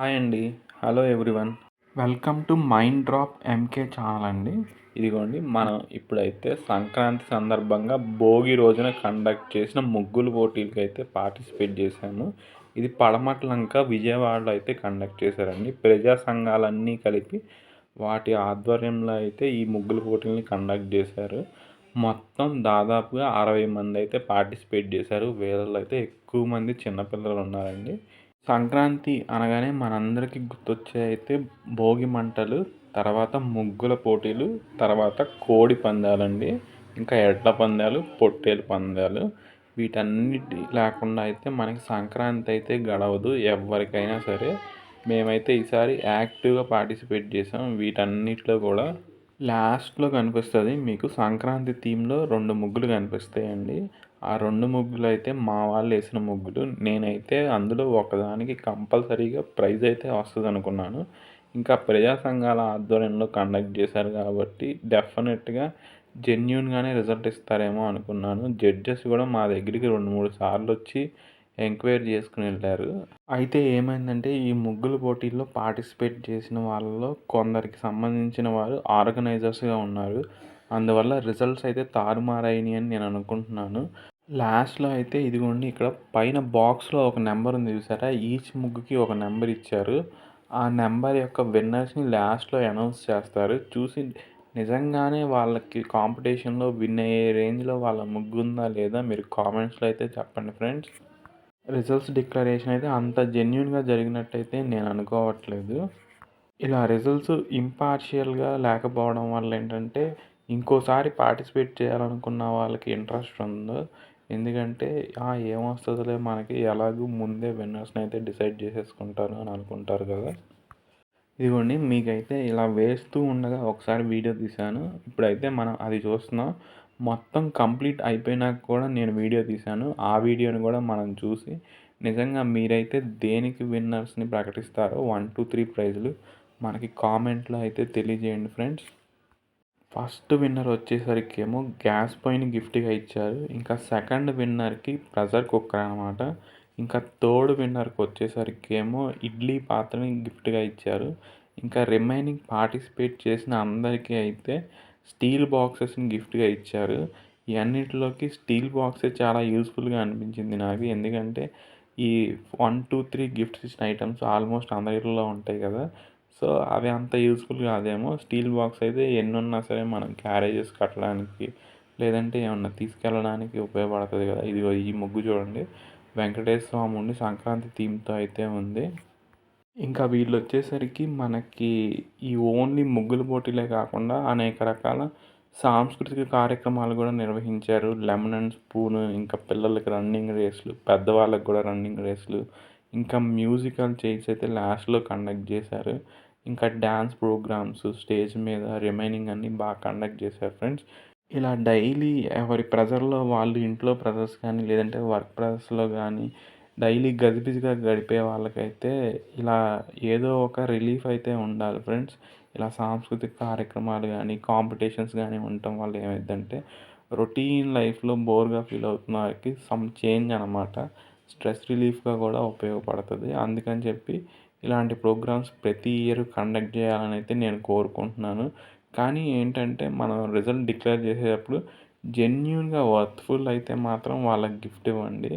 Hi అండి. Hello everyone. Welcome to mind drop MK channel అండి. ఇదిగోండి మనం ఇప్పుడైతే సంక్రాంతి సందర్భంగా భోగి రోజున కండక్ట్ చేసిన ముగ్గులు పోటీలకి అయితే పార్టిసిపేట్ చేశాము. ఇది పడమట్లంక విజయవాడలో అయితే కండక్ట్ చేశారండి. ప్రజా సంఘాలన్నీ కలిపి వాటి ఆధ్వర్యంలో అయితే ఈ ముగ్గులు పోటీలని కండక్ట్ చేశారు. మొత్తం దాదాపుగా అరవై మంది అయితే పార్టిసిపేట్ చేశారు. వేలలో అయితే ఎక్కువ మంది చిన్నపిల్లలు ఉన్నారండి. సంక్రాంతి అనగానే మనందరికీ గుర్తొచ్చే అయితే భోగి మంటలు తర్వాత ముగ్గుల పోటీలు తర్వాత కోడి పందాలండి. ఇంకా ఎడ్ల పందాలు పొట్టేలు పందాలు. వీటన్నిటి లేకుండా అయితే మనకి సంక్రాంతి అయితే గడవదు ఎవరికైనా సరే. మేమైతే ఈసారి యాక్టివ్గా పార్టిసిపేట్ చేసాం. వీటన్నిటిలో కూడా లాస్ట్లో కనిపిస్తుంది మీకు సంక్రాంతి థీమ్లో రెండు ముగ్గులు కనిపిస్తాయండి. ఆ రెండు ముగ్గులు అయితే మా వాళ్ళు వేసిన ముగ్గులు. నేనైతే అందులో ఒకదానికి కంపల్సరీగా ప్రైజ్ అయితే వస్తుంది అనుకున్నాను ఇంకా ప్రజా సంఘాల ఆధ్వర్యంలో కండక్ట్ చేశారు కాబట్టి డెఫినెట్గా జెన్యున్గానే రిజల్ట్ ఇస్తారేమో అనుకున్నాను. జడ్జెస్ కూడా మా దగ్గరికి రెండు మూడు సార్లు వచ్చి ఎంక్వైరీ చేసుకుని వెళ్ళారు. అయితే ఏమైందంటే ఈ ముగ్గుల పోటీల్లో పార్టిసిపేట్ చేసిన వాళ్ళలో కొందరికి సంబంధించిన వారు ఆర్గనైజర్స్గా ఉన్నారు. అందువల్ల రిజల్ట్స్ అయితే తారుమారైనాయి అని నేను అనుకుంటున్నాను. లాస్ట్లో అయితే ఇదిగోండి ఇక్కడ పైన బాక్స్లో ఒక నెంబర్ ఉంది చూసారా? ఈచ్ ముగ్గుకి ఒక నెంబర్ ఇచ్చారు. ఆ నెంబర్ యొక్క విన్నర్స్ని లాస్ట్లో అనౌన్స్ చేస్తారు. చూసి నిజంగానే వాళ్ళకి కాంపిటీషన్లో విన్ అయ్యే రేంజ్లో వాళ్ళ ముగ్గు ఉందా లేదా మీరు కామెంట్స్లో అయితే చెప్పండి ఫ్రెండ్స్ రిజల్ట్స్ డిక్లరేషన్ అయితే అంత జెన్యున్గా జరిగినట్టయితే నేను అనుకోవట్లేదు. ఇలా రిజల్ట్స్ ఇంపార్షియల్గా లేకపోవడం వల్ల ఏంటంటే ఇంకోసారి పార్టిసిపేట్ చేయాలనుకున్న వాళ్ళకి ఇంట్రెస్ట్ ఉందో ఎందుకంటే ఏమొస్తుందిలే మనకి ఎలాగూ ముందే విన్నర్స్ని అయితే డిసైడ్ చేసేసుకుంటారు అని అనుకుంటారు కదా. ఇదిగోండి మీకైతే ఇలా వేస్తూ ఉండగా ఒకసారి వీడియో తీశాను. ఇప్పుడైతే మనం అది చూస్తున్నాం. మొత్తం కంప్లీట్ అయిపోయినాక కూడా నేను వీడియో తీశాను. ఆ వీడియోని కూడా మనం చూసి నిజంగా మీరైతే దేనికి విన్నర్స్ని ప్రకటిస్తారో వన్ టూ త్రీ ప్రైజ్లు మనకి కామెంట్లో అయితే తెలియజేయండి ఫ్రెండ్స్. ఫస్ట్ విన్నర్ వచ్చేసరికి ఏమో గ్యాస్ పొయ్యిని గిఫ్ట్గా ఇచ్చారు. ఇంకా సెకండ్ విన్నర్కి ప్రెషర్ కుక్కర్ అనమాట ఇంకా థర్డ్ విన్నర్కి వచ్చేసరికి ఏమో ఇడ్లీ పాత్రని గిఫ్ట్గా ఇచ్చారు. ఇంకా రిమైనింగ్ పార్టిసిపేట్ చేసిన అందరికీ అయితే స్టీల్ బాక్సెస్ని గిఫ్ట్గా ఇచ్చారు. ఈ అన్నిటిలోకి స్టీల్ బాక్సే చాలా యూస్ఫుల్గా అనిపించింది నాకు. ఎందుకంటే ఈ వన్ టూ త్రీ గిఫ్ట్స్ ఇచ్చిన ఐటమ్స్ ఆల్మోస్ట్ అందరిలో ఉంటాయి కదా. సో అవి అంత యూస్ఫుల్ కాదేమో స్టీల్ బాక్స్ అయితే ఎన్ని ఉన్నా సరే మనం క్యారేజెస్ కట్టడానికి లేదంటే ఏమన్నా తీసుకెళ్ళడానికి ఉపయోగపడుతుంది కదా. ఇదిగో ఈ ముగ్గు చూడండి. వెంకటేశ్వర స్వామి ఉండి సంక్రాంతి థీమ్తో అయితే ఉంది. ఇంకా వీళ్ళు వచ్చేసరికి మనకి ఈ ఓన్లీ ముగ్గుల పోటీలే కాకుండా అనేక రకాల సాంస్కృతిక కార్యక్రమాలు కూడా నిర్వహించారు. లెమన్ అండ్ స్పూన్ ఇంకా పిల్లలకి రన్నింగ్ రేస్లు పెద్దవాళ్ళకి కూడా రన్నింగ్ రేస్లు ఇంకా మ్యూజికల్ చైర్స్ అయితే లాస్ట్లో కండక్ట్ చేశారు. ఇంకా డ్యాన్స్ ప్రోగ్రామ్స్ స్టేజ్ మీద రిమైనింగ్ అన్నీ బాగా కండక్ట్ చేశారు ఫ్రెండ్స్. ఇలా డైలీ ఎవరి ప్రెజర్లో వాళ్ళు ఇంట్లో ప్రెజర్స్ కానీ లేదంటే వర్క్ ప్రెజర్స్లో కానీ డైలీ గజిబిజిగా గడిపే వాళ్ళకైతే ఇలా ఏదో ఒక రిలీఫ్ అయితే ఉండాలి ఫ్రెండ్స్. ఇలా సాంస్కృతిక కార్యక్రమాలు కానీ కాంపిటీషన్స్ కానీ ఉండటం వల్ల ఏమైందంటే రొటీన్ లైఫ్లో బోర్గా ఫీల్ అవుతున్న వారికి సమ్ చేంజ్ అనమాట స్ట్రెస్ రిలీఫ్గా కూడా ఉపయోగపడుతుంది. అందుకని చెప్పి ఇలాంటి ప్రోగ్రామ్స్ ప్రతి ఇయర్ కండక్ట్ చేయాలని అయితే నేను కోరుకుంటున్నాను. కానీ ఏంటంటే మనం రిజల్ట్ డిక్లేర్ చేసేటప్పుడు జెన్యున్గా వర్త్ఫుల్ అయితే మాత్రం వాళ్ళకి గిఫ్ట్ ఇవ్వండి.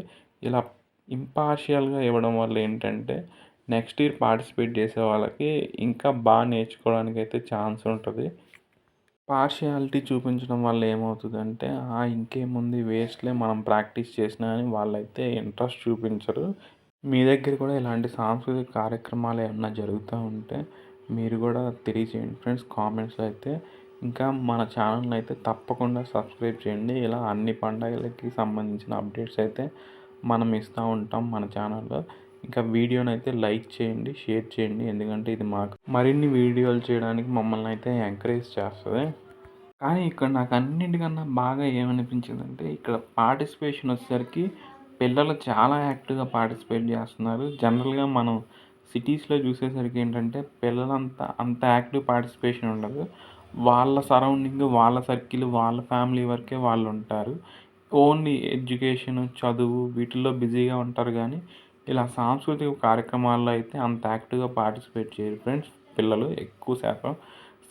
ఇలా ఇంపార్షియల్గా ఇవ్వడం వల్ల ఏంటంటే నెక్స్ట్ ఇయర్ పార్టిసిపేట్ చేసే వాళ్ళకి ఇంకా బాగా నేర్చుకోవడానికి అయితే ఛాన్స్ ఉంటుంది. పార్షియాలిటీ చూపించడం వల్ల ఏమవుతుందంటే ఇంకేముంది వేస్ట్లే మనం ప్రాక్టీస్ చేసినా అని వాళ్ళైతే ఇంట్రెస్ట్ చూపించరు. మీ దగ్గర కూడా ఇలాంటి సాంస్కృతిక కార్యక్రమాలు ఏమన్నా జరుగుతూ ఉంటే మీరు కూడా తెలియజేయండి. ఫ్రెండ్స్ కామెంట్స్లో అయితే ఇంకా మన ఛానల్ని అయితే తప్పకుండా సబ్స్క్రైబ్ చేయండి. ఇలా అన్ని పండగలకి సంబంధించిన అప్డేట్స్ అయితే మనం ఇస్తూ ఉంటాం మన ఛానల్లో. ఇంకా వీడియోని అయితే లైక్ చేయండి షేర్ చేయండి. ఎందుకంటే ఇది మాకు మరిన్ని వీడియోలు చేయడానికి మమ్మల్ని అయితే ఎంకరేజ్ చేస్తుంది. కానీ ఇక్కడ నాకు అన్నింటికన్నా బాగా ఏమనిపించిందంటే ఇక్కడ పార్టిసిపేషన్ వచ్చేసరికి పిల్లలు చాలా యాక్టివ్గా పార్టిసిపేట్ చేస్తున్నారు. జనరల్గా మనం సిటీస్లో చూసేసరికి ఏంటంటే పిల్లలంతా అంత యాక్టివ్ పార్టిసిపేషన్ ఉండదు. వాళ్ళ సరౌండింగ్ వాళ్ళ సర్కిల్ వాళ్ళ ఫ్యామిలీ వరకే వాళ్ళు ఉంటారు. ఓన్లీ ఎడ్యుకేషన్ చదువు వీటిల్లో బిజీగా ఉంటారు కానీ ఇలా సాంస్కృతిక కార్యక్రమాల్లో అయితే అంత యాక్టివ్గా పార్టిసిపేట్ చేయరు ఫ్రెండ్స్. పిల్లలు ఎక్కువ శాతం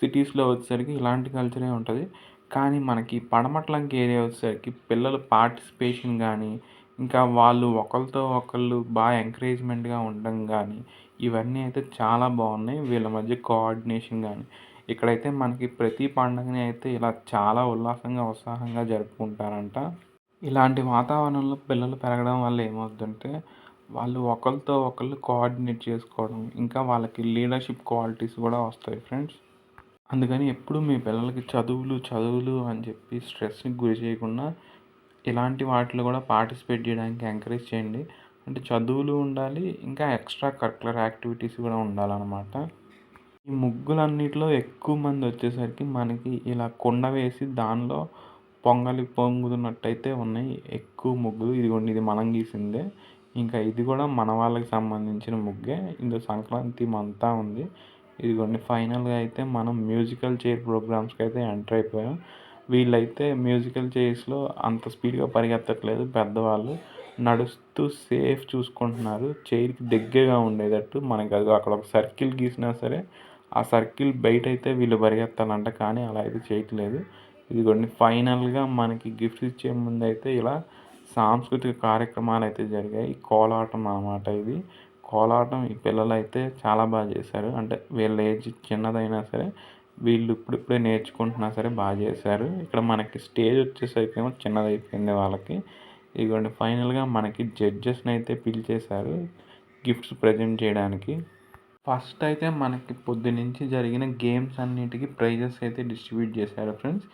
సిటీస్లో వచ్చేసరికి ఇలాంటి కల్చరే ఉంటుంది. కానీ మనకి పడమట్లంకి ఏరియా వచ్చేసరికి పిల్లలు పార్టిసిపేషన్ కానీ ఇంకా వాళ్ళు ఒకరితో ఒకళ్ళు బాగా ఎంకరేజ్మెంట్గా ఉండడం కానీ ఇవన్నీ అయితే చాలా బాగున్నాయి. వీళ్ళ మధ్య కోఆర్డినేషన్ కానీ ఇక్కడైతే మనకి ప్రతి పండుగని అయితే ఇలా చాలా ఉల్లాసంగా ఉత్సాహంగా జరుపుకుంటారంట. ఇలాంటి వాతావరణంలో పిల్లలు పెరగడం వల్ల ఏమవుతుందంటే వాళ్ళు ఒకరితో ఒకళ్ళు కోఆర్డినేట్ చేసుకోవడం ఇంకా వాళ్ళకి లీడర్షిప్ క్వాలిటీస్ కూడా వస్తాయి ఫ్రెండ్స్ అందుకని ఎప్పుడు మీ పిల్లలకి చదువులు చదువులు అని చెప్పి స్ట్రెస్కి గురి చేయకుండా ఇలాంటి వాటిలో కూడా పార్టిసిపేట్ చేయడానికి ఎంకరేజ్ చేయండి. అంటే చదువులు ఉండాలి ఇంకా ఎక్స్ట్రా కరికులర్ యాక్టివిటీస్ కూడా ఉండాలన్నమాట. ఈ ముగ్గులన్నిటిలో ఎక్కువ మంది వచ్చేసరికి మనకి ఇలా కుండ వేసి దానిలో పొంగలి పొంగుతున్నట్టయితే ఉన్నాయి. ఎక్కువ ముగ్గులు. ఇదిగోండి ఇది మనం గీసిందే. ఇంకా ఇది కూడా మన వాళ్ళకి సంబంధించిన ముగ్గే. ఇందులో సంక్రాంతి అంతా ఉంది. ఇదిగోండి ఫైనల్గా అయితే మనం మ్యూజికల్ చైర్ ప్రోగ్రామ్స్కి అయితే ఎంటర్ అయిపోయాం. వీళ్ళైతే మ్యూజికల్ చైర్స్లో అంత స్పీడ్గా పరిగెత్తట్లేదు. పెద్దవాళ్ళు నడుస్తూ సేఫ్ చూసుకుంటున్నారు. చైర్కి దగ్గరగా ఉండేటట్టు మనకి అది అక్కడ ఒక సర్కిల్ గీసినా సరే ఆ సర్కిల్ బయట అయితే వీళ్ళు పరిగెత్తాలంట. కానీ అలా అయితే చేయట్లేదు. ఇదిగోండి ఫైనల్గా మనకి గిఫ్ట్స్ ఇచ్చే ముందు అయితే ఇలా సాంస్కృతిక కార్యక్రమాలు అయితే జరిగాయి కోలాటం అన్నమాట ఇది. కోలాటం ఈ పిల్లలు అయితే చాలా బాగా చేశారు. అంటే వీళ్ళ ఏజ్ చిన్నదైనా సరే వీళ్ళు ఇప్పుడిప్పుడే నేర్చుకుంటున్నా సరే బాగా చేశారు. ఇక్కడ మనకి స్టేజ్ వచ్చేసరికి ఏమో చిన్నదైపోయింది వాళ్ళకి. ఇదిగోండి ఫైనల్గా మనకి జడ్జెస్ని అయితే పిలిచేశారు గిఫ్ట్స్ ప్రజెంట్ చేయడానికి. ఫస్ట్ అయితే మనకి పొద్దునుంచి జరిగిన గేమ్స్ అన్నిటికీ ప్రైజెస్ అయితే డిస్ట్రిబ్యూట్ చేశారు ఫ్రెండ్స్.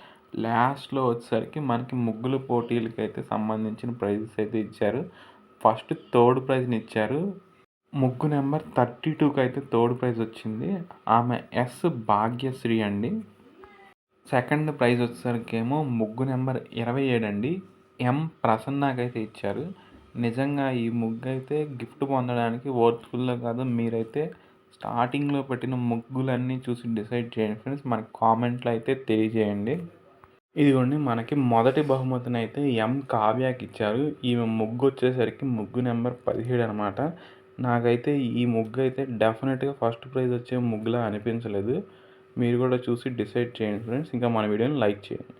లాస్ట్లో వచ్చేసరికి మనకి ముగ్గుల పోటీలకి అయితే సంబంధించిన ప్రైజెస్ అయితే ఇచ్చారు. ఫస్ట్ థర్డ్ ప్రైజ్ని ఇచ్చారు. ముగ్గు నెంబర్ థర్టీ టూకి అయితే థర్డ్ ప్రైజ్ వచ్చింది. ఆమె ఎస్ భాగ్యశ్రీ అండి. సెకండ్ ప్రైజ్ వచ్చేసరికేమో ముగ్గు నెంబర్ ఇరవై ఏడు అండి. ఎం ప్రసన్నకైతే ఇచ్చారు. నిజంగా ఈ ముగ్గు అయితే గిఫ్ట్ పొందడానికి వర్త్ఫుల్లో కాదు మీరైతే స్టార్టింగ్లో పెట్టిన ముగ్గులన్నీ చూసి డిసైడ్ చేయండి ఫ్రెండ్స్. మన కామెంట్లో అయితే తెలియజేయండి. ఇదిగోండి మనకి మొదటి బహుమతిని అయితే ఎం కావ్యాకి ఇచ్చారు. ఈమె ముగ్గు వచ్చేసరికి ముగ్గు నెంబర్ పదిహేడు అనమాట నాకైతే ఈ ముగ్గు అయితే డెఫినెట్గా ఫస్ట్ ప్రైజ్ వచ్చే ముగ్గులా అనిపించలేదు. మీరు కూడా చూసి డిసైడ్ చేయండి ఫ్రెండ్స్. ఇంకా మన వీడియోని లైక్ చేయండి.